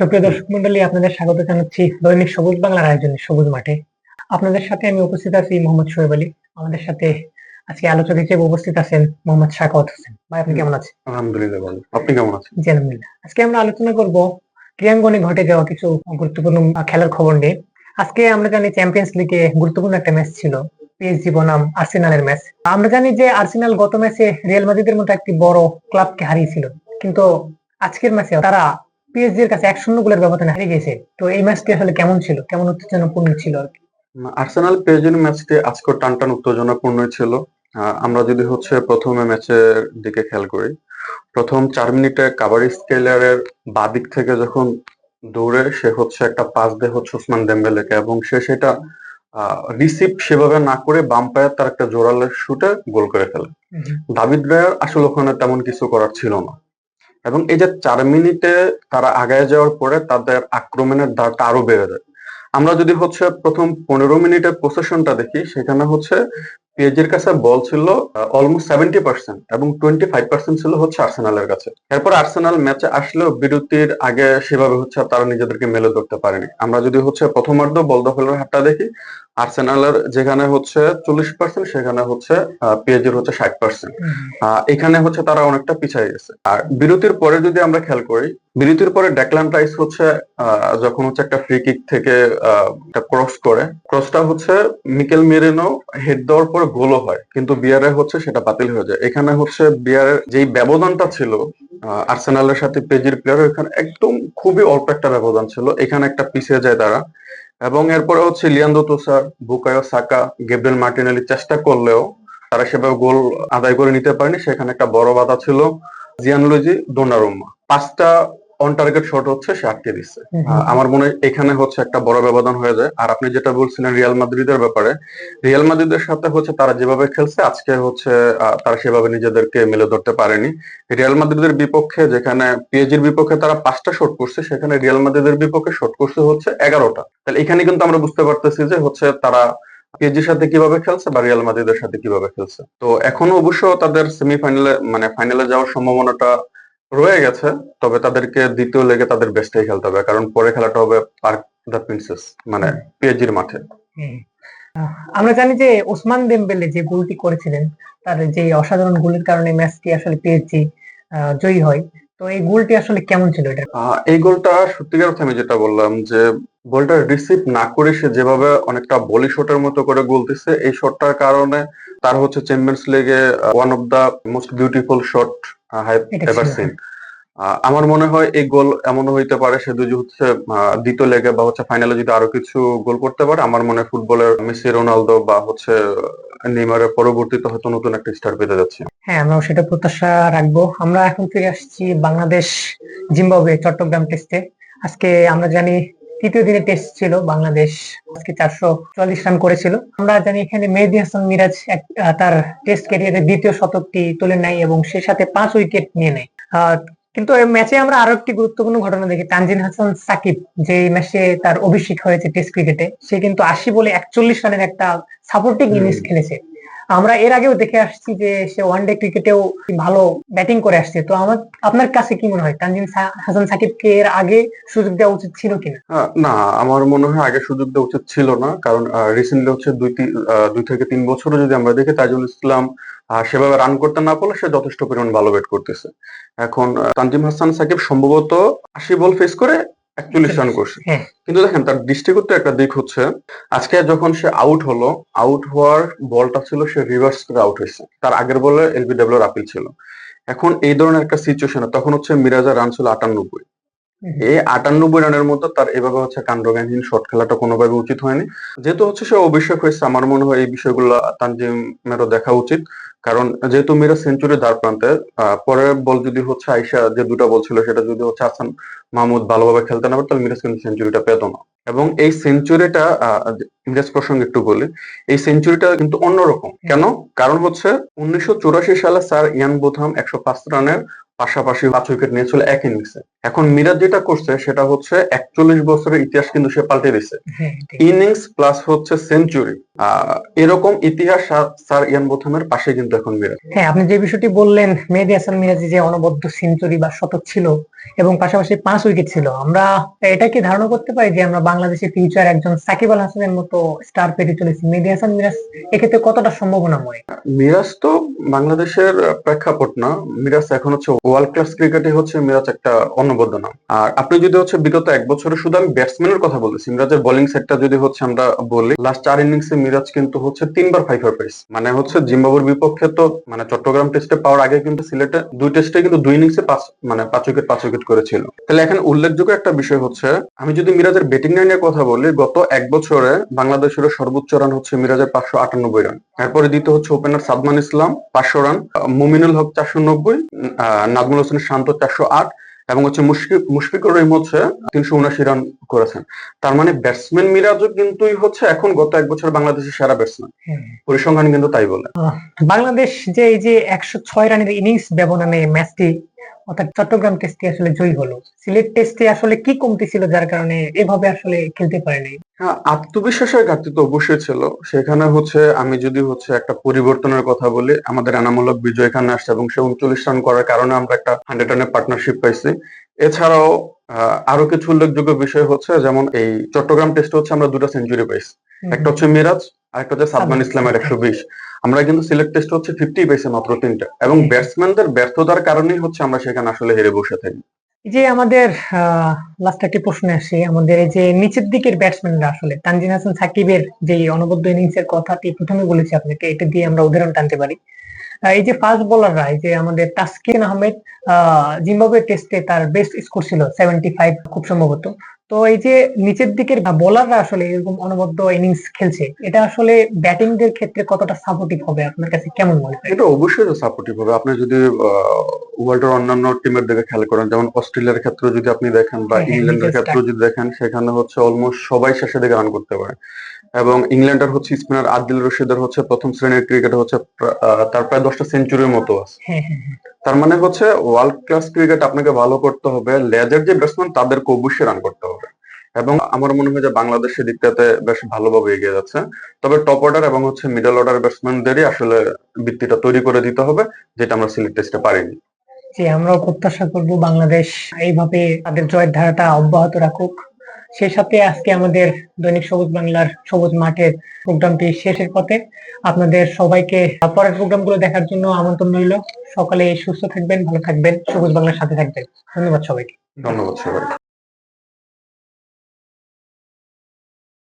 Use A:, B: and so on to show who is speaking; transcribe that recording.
A: সুপ্রিয় দর্শক মন্ডলী আপনাদের স্বাগত জানাচ্ছি দৈনিক সবুজ বাংলার আয়োজনে সবুজ মাঠে। আপনাদের সাথে আমি উপস্থিত আছি মোহাম্মদ শোয়েব আলী। আমাদের সাথে আজকে আলোচক হিসেবে উপস্থিত আছেন মোহাম্মদ শাকাওয়াত হোসেন। ভাই আপনি কেমন আছেন?
B: আলহামদুলিল্লাহ ভালো। আপনি কেমন আছেন?
A: জি আলহামদুলিল্লাহ। আজকে আমরা আলোচনা করব ক্রিয়াঙ্গনে ঘটে যাওয়া কিছু গুরুত্বপূর্ণ খেলার খবর নিয়ে। আজকে আমরা জানি চ্যাম্পিয়ন্স লিগে গুরুত্বপূর্ণ একটা ম্যাচ ছিল পিএসজি বনাম আর্সেনালের ম্যাচ আমরা জানি যে আর্সেনাল গত ম্যাচে রিয়াল মাদ্রিদের মতো একটি বড় ক্লাবকে হারিয়েছিল। কিন্তু আজকের ম্যাচে তারা পিএসজি এর কাছে এক শূন্য গোলের ব্যবধানে হারিয়ে গেছে তো এই ম্যাচটি আসলে কেমন ছিল? কেমন উত্তেজনাপূর্ণ ছিল আর কি?
B: আর্সেনাল পেজের ম্যাচটি আজকের টান টান উত্তেজনাপূর্ণ ছিল। আমরা যদি হচ্ছে প্রথমে ম্যাচের দিকে খেয়াল করি প্রথম চার মিনিটে কাবারি স্কেলারের বাদিক থেকে যখন দৌড়ে সে হচ্ছে একটা পাস দেয় হচ্ছে দেম্বেলেকে এবং সে সেটা রিসিভ সেভাবে না করে বাম পায়ের তার একটা জোরালের শুটে গোল করে ফেলে। দাবিদ রায়ার আসলে ওখানে তেমন কিছু করার ছিল না। এবং এই যে চার মিনিটে তারা আগায় যাওয়ার পরে তাদের আক্রমণের দাঁড়টা আরও বেড়ে যায়। আমরা যদি হচ্ছে প্রথম পনেরো মিনিটের প্রসেশনটা দেখি, সেখানে হচ্ছে পেজের কাছে বল ছিল অলমোস্ট সেভেন্টি পার্সেন্ট এবং টোয়েন্টি ফাইভ পার্সেন্ট ছিল হচ্ছে আর্সেনালের কাছে। এরপর আর্সেনাল ম্যাচে আসলেও বিরতির আগে সেভাবে হচ্ছে তারা নিজেদেরকে মেলে ধরতে পারেনি। আমরা যদি হচ্ছে প্রথমার্ধ বল দখলের হাতটা দেখি আর্সেনালের যেখানে হচ্ছে চল্লিশ পার্সেন্ট সেখানে হচ্ছে পেজের হচ্ছে ষাট পার্সেন্ট এখানে হচ্ছে তারা অনেকটা পিছিয়ে গেছে। আর বিরতির পরে যদি আমরা খেয়াল করি বিরতির পরে ডেকলান রাইস হচ্ছে যখন হচ্ছে একটা ফ্রি কিক থেকে একটা ক্রস করে ক্রসটা হচ্ছে মিকেল মেরিনো হেড দেওয়ার পরে গোলও হয় কিন্তু বিয়ারে হচ্ছে সেটা বাতিল হয়ে যায়। এখানে হচ্ছে বিয়ারের যেই ব্যবধানটা ছিল আর্সেনালের সাথে পেজির প্লেয়ার এখানে একদম খুবই অল্প একটা ব্যবধান ছিল। এখানে একটা পিছিয়ে যায় তারা। এবং এরপরে হচ্ছে লিয়ান্দো তোসার বুকায়ো সাকা গেব্রেল মার্টিনেলি চেষ্টা করলেও তারা সেভাবে গোল আদায় করে নিতে পারেনি। সেখানে একটা বড় বাধা ছিল জিয়ানলজি দোনারুম্মা পাঁচটা অন টার্গেট শট হচ্ছে সে আটকে দিচ্ছে আমার মনে হয় এখানে হচ্ছে একটা বড় ব্যবধান হয়ে যায়। আর আপনি যেটা বলছিলেন রিয়াল মাদ্রিদের ব্যাপারে রিয়াল মাদ্রিদের সাথে হচ্ছে তারা যেভাবে খেলছে আজকে হচ্ছে তারা সেভাবে নিজেদেরকে মেলে ধরতে পারেনি। রিয়াল মাদ্রিদের বিপক্ষে যেখানে পিএজির বিপক্ষে তারা পাঁচটা শট করছে সেখানে রিয়াল মাদ্রিদের বিপক্ষে শট করছে হচ্ছে এগারোটা। তাহলে এখানে কিন্তু আমরা বুঝতে পারতেছি যে হচ্ছে তারা পিএজির সাথে কীভাবে খেলছে বা রিয়াল মাদ্রিদের সাথে কীভাবে খেলছে। তো এখনও অবশ্য তাদের সেমিফাইনালে মানে ফাইনালে যাওয়ার সম্ভাবনাটা রয়ে গেছে, তবে তাদেরকে দ্বিতীয় লেগে তাদের বেস্টটাই খেলতে হবে, কারণ পরে খেলাটা হবে পার্ক দ্য প্রিন্সেস মানে পিএজির মাঠে।
A: আমরা জানি যে ওসমান দেমবেলে যে গোলটি করেছিলেন, তার যে অসাধারণ গোলের কারণে ম্যাচটি আসলে পিএজি জয়ী হয়। তো এই গোলটি আসলে কেমন ছিল এটা?
B: এই গোলটা সত্যিকার অর্থে আমি যেটা বললাম যে বলটা রিসিভ না করে সে যেভাবে অনেকটা বলি শটের মতো করে গোল দিচ্ছে এই শটটার কারণে তার হচ্ছে চ্যাম্পিয়ন্স লিগে one of the most beautiful shot I ever seen আমার মনে হয় এই গোল এমন হইতে পারে, সে যদি হচ্ছে দ্বিতীয় লেগে বা হচ্ছে ফাইনালে যদি আরও কিছু গোল করতে পারে, আমার মনে হয় ফুটবলের মেসি, রোনালদো বা হচ্ছে নেইমারের পরবর্তীতে হয়তো নতুন একটা স্টার পেতে যাচ্ছে।
A: হ্যাঁ আমরা সেটা প্রত্যাশা রাখব। আমরা এখন ফিরে আসছি বাংলাদেশ জিম্বাবুয়ে চট্টগ্রাম টেস্টে আজকে আমরা জানি তৃতীয় দিনে টেস্ট ছিল বাংলাদেশ। আজকে চারশো চুয়াল্লিশ রান করেছিল। আমরা জানি এখানে মেহেদি হাসান মিরাজ তার টেস্ট ক্যারিয়ারের দ্বিতীয় শতকটি তুলে নেয় এবং সে সাথে পাঁচ উইকেট নিয়ে নেয়। কিন্তু এই ম্যাচে আমরা আরও একটি গুরুত্বপূর্ণ ঘটনা দেখি তানজিন হাসান সাকিব যে ম্যাচে তার অভিষেক হয়েছে টেস্ট ক্রিকেটে সে কিন্তু আশি বলে একচল্লিশ রানের একটা সাপোর্টিং। ইনিংস খেলেছে আমরা এর আগেও দেখে আসছি যে সে ওয়ানডে ক্রিকেটেও ভালো ব্যাটিং করে আসছে। তো আমার, আপনার কাছে কি মনে হয়? তানজিন সা- হাসান সাকিবকে এর আগে সুযোগ দেওয়া উচিত ছিল কিনা?
B: না, আমার মনে হয় আগে সুযোগ দেওয়া উচিত ছিল না। কারণ রিসেন্টলি হচ্ছে দুই দুই থেকে তিন বছরে যদি আমরা দেখি তাজুল ইসলাম সেভাবে রান করতে না পারলে সে যথেষ্ট পরিমাণ ভালো ব্যাট করতেছে। এখন তানজিম হাসান সাকিব সম্ভবত আশি বল ফেস করে একচল্লিশ রান করছে। কিন্তু দেখেন তার দৃষ্টিগত একটা দিক হচ্ছে আজকে যখন সে আউট হলো আউট হওয়ার বলটা ছিল সে রিভার্স করে আউট হয়েছে। তার আগের বলে এলবিডব্লিউ আপিল ছিল। এখন এই ধরনের একটা সিচুয়েশনে তখন হচ্ছে মিরাজার রান ছিল আটানব্বই। এই আটানব্বই রানের মধ্যে তার এভাবে হচ্ছে কাণ্ডজ্ঞানহীন শট খেলাটা কোনোভাবে উচিত হয়নি। যেহেতু হচ্ছে সে অভিষেক হয়েছে, আমার মনে হয় এই বিষয়গুলো তানজিমেরও দেখা উচিত। কারণ যেহেতু মিরা সেঞ্চুরি দ্বার প্রান্তে পরের বল যদি হচ্ছে আইসা যে দুটো বল ছিল সেটা যদি হচ্ছে হাসান মাহমুদ ভালোভাবে খেলতে না পারত মিরাজ কিন্তু সেঞ্চুরিটা পেত না। এবং এই সেঞ্চুরিটা মিরাজ প্রসঙ্গে একটু বলি, এই সেঞ্চুরিটা কিন্তু অন্যরকম। কেন? কারণ হচ্ছে উনিশশো চুরাশি সালে স্যার ইয়ান বোথাম একশো পাঁচ রানের পাশাপাশি পাঁচ উইকেট নিয়েছিল এক ইনিংসে এখন মিরাজ যেটা করছে সেটা হচ্ছে একচল্লিশ বছরের ইতিহাস কিন্তু সে পাল্টে
A: হ্যাঁ
B: ইনিংস প্লাস হচ্ছে সেঞ্চুরি এরকম ইতিহাস স্যার- ইয়ান বোথামের পাশে কিন্তু এখন মিরাজ।
A: হ্যাঁ আপনি যে বিষয়টি বললেন মেহেদী হাসান মিরাজি যে অনবদ্য সেঞ্চুরি বা শতক ছিল এবং পাশাপাশি পাঁচ উইকেট ছিল আমরা এটা কি ধারণা করতে পারি যে আমরা বাংলাদেশের ফিউচার একজন সাকিব আল হাসানের মতো স্টার পেতে চলেছি। মেহেদী হাসান মিরাজ এক্ষেত্রে কতটা সম্ভাবনাময়?
B: মিরাজ তো বাংলাদেশের প্রেক্ষাপট না। মিরাজ এখন হচ্ছে ওয়ার্ল্ড ক্লাস ক্রিকেটে হচ্ছে মিরাজ একটা অনবদ্য নাম। আর আপনি যদি হচ্ছে বিগত এক বছরে শুধু আমি ব্যাটসম্যানের কথা বলতেছি মিরাজের বোলিং সেটটা যদি হচ্ছে আমরা বলি লাস্ট চার ইনিংসে মিরাজ কিন্তু হচ্ছে তিনবার ফাইভার পেয়েছে মানে হচ্ছে জিম্বাবুর বিপক্ষে তো মানে চট্টগ্রাম টেস্টে পাওয়ার আগে কিন্তু সিলেটে দুই টেস্টে কিন্তু দুই ইনিংসে পাঁচ মানে পাঁচ উইকেট পাঁচ উইকেট করেছিল। তাহলে এখানে উল্লেখযোগ্য একটা বিষয় হচ্ছে, আমি যদি মিরাজের ব্যাটিং লাইনের কথা বলি, গত এক বছরে বাংলাদেশের সর্বোচ্চ রান হচ্ছে মিরাজের পাঁচশো আটানব্বই রান এরপরে দ্বিতীয় হচ্ছে ওপেনার সাদমান ইসলাম, পাঁচশো রান মুমিনুল হক চারশো নব্বই নাজমুল হোসেন শান্ত চারশো আট এবং হচ্ছে মুশফিক মুশফিকুর রহিম হচ্ছে তিনশো উনাশি রান করেছেন। তার মানে ব্যাটসম্যান মিরাজও কিন্তু হচ্ছে এখন গত এক বছর বাংলাদেশের সেরা ব্যাটসম্যান পরিসংখ্যান কিন্তু তাই বলে।
A: বাংলাদেশ যে এই যে একশো ছয় রানের ইনিংস ব্যবধানে ম্যাচটি অর্থাৎ চট্টগ্রাম টেস্টে আসলে জয়ী হলো। সিলেট টেস্টে আসলে কি কমতি ছিল যার কারণে এভাবে আসলে খেলতে পারেনি?
B: হ্যাঁ আত্মবিশ্বাসের ঘাটতি তো অবশ্যই ছিল। সেখানে হচ্ছে আমি যদি হচ্ছে একটা পরিবর্তনের কথা বলি আমাদের এনামূলক বিজয় খান আসছে এবং সে উনচল্লিশ রান করার কারণে আমরা একটা হান্ড্রেড রানের পার্টনারশিপ পাইছি। এছাড়াও আরও কিছু উল্লেখযোগ্য বিষয় হচ্ছে যেমন এই চট্টগ্রাম টেস্টে হচ্ছে আমরা দুটো সেঞ্চুরি পাইছি। একটা হচ্ছে মিরাজ আর একটা হচ্ছে সাদমান ইসলামের একশো বিশ। আমরা কিন্তু সিলেক্ট টেস্ট হচ্ছে ফিফটি পাইছি মাত্র তিনটা। এবং। ব্যাটসম্যানদের ব্যর্থতার কারণেই হচ্ছে আমরা সেখানে আসলে হেরে বসে থাকি।
A: এই যে আমাদের লাস্ট একটি প্রশ্ন আসে আমাদের এই যে নিচের দিকের ব্যাটসম্যানরা আসলে তানজিন হাসান সাকিবের যে অনবদ্য ইনিংস এর কথাটি প্রথমে বলেছি আপনাকে এটা দিয়ে আমরা উদাহরণ টানতে পারি। এই যে ফাস্ট বোলাররা এই যে আমাদের তাসকিন আহমেদ জিম্বাবুয়ে টেস্টে তার বেস্ট স্কোর ছিল সেভেন্টি ফাইভ খুব সম্ভবত। তো এই যে নিচের দিকের বোলাররা আসলে এরকম অনবদ্য ইনিংস খেলছে এটা আসলে ব্যাটিং দের ক্ষেত্রে কতটা সাপোর্টিভ হবে? আপনার কাছে কেমন মনে হয়?
B: এটা অবশ্যই সাপোর্টিভ হবে। আপনি যদি ওয়ার্ল্ডের অন্যান্য টিমের দিকে খেয়াল করেন যেমন অস্ট্রেলিয়ার ক্ষেত্রে যদি আপনি দেখেন বা
A: হ্যাঁ, হ্যাঁ,
B: ইংল্যান্ডের ক্ষেত্রে যদি দেখেন সেখানে হচ্ছে অলমোস্ট সবাই শেষের দিকে রান করতে পারে। এবং ইংল্যান্ডের হচ্ছে স্পিনার আদিল রশিদের হচ্ছে প্রথম শ্রেণির ক্রিকেটে হচ্ছে তার প্রায় দশটা সেঞ্চুরির মতো আছে।
A: হ্যাঁ।
B: তার মানে হচ্ছে ওয়ার্ল্ড ক্লাস ক্রিকেট আপনাকে ভালো করতে হবে লেজের যে ব্যাটসম্যান তাদেরকে অবশ্যই রান করতে হবে। এবং আমার মনে হয় যে বাংলাদেশের দিকটাতে বেশ ভালোভাবে এগিয়ে যাচ্ছে। তবে টপ অর্ডার এবং হচ্ছে মিডল অর্ডার ব্যাটসম্যানদেরই আসলে ভিত্তিটা তৈরি করে দিতে হবে, যেটা আমরা সিলেক্ট টেস্টে পারিনি।
A: যে আমরাও প্রত্যাশা করব বাংলাদেশ এইভাবে তাদের জয়ের ধারাটা অব্যাহত রাখুক। সেই সাথে আজকে আমাদের দৈনিক সবুজ বাংলার সবুজ মাঠের প্রোগ্রামটি শেষের পথে আপনাদের সবাইকে পরের প্রোগ্রামগুলো দেখার জন্য আমন্ত্রণ রইল। সকালে সুস্থ থাকবেন, ভালো থাকবেন, সবুজ বাংলার সাথে থাকবেন। ধন্যবাদ সবাইকে।
B: ধন্যবাদ সবাই